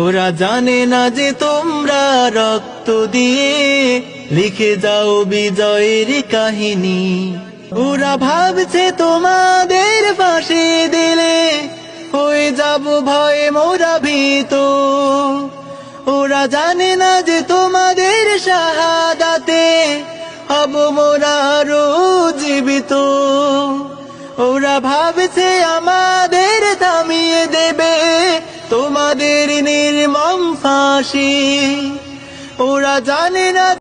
ওরা জানে না যে তোমরা রক্ত দিয়ে লিখে যাও বিজয়ের কাহিনী। ওরা ভাবছে তোমাদের ফাঁসি দিলে হয়ে যাব ভয়ে মোরা ভীত। ওরা জানে না যে তোমাদের শাহাদাতে হব মোরা আরও জীবিত। ওরা ভাবছে আমাদের থামিয়ে দেবে তোমাদের নির্মম ফাঁসি। ওরা জানে না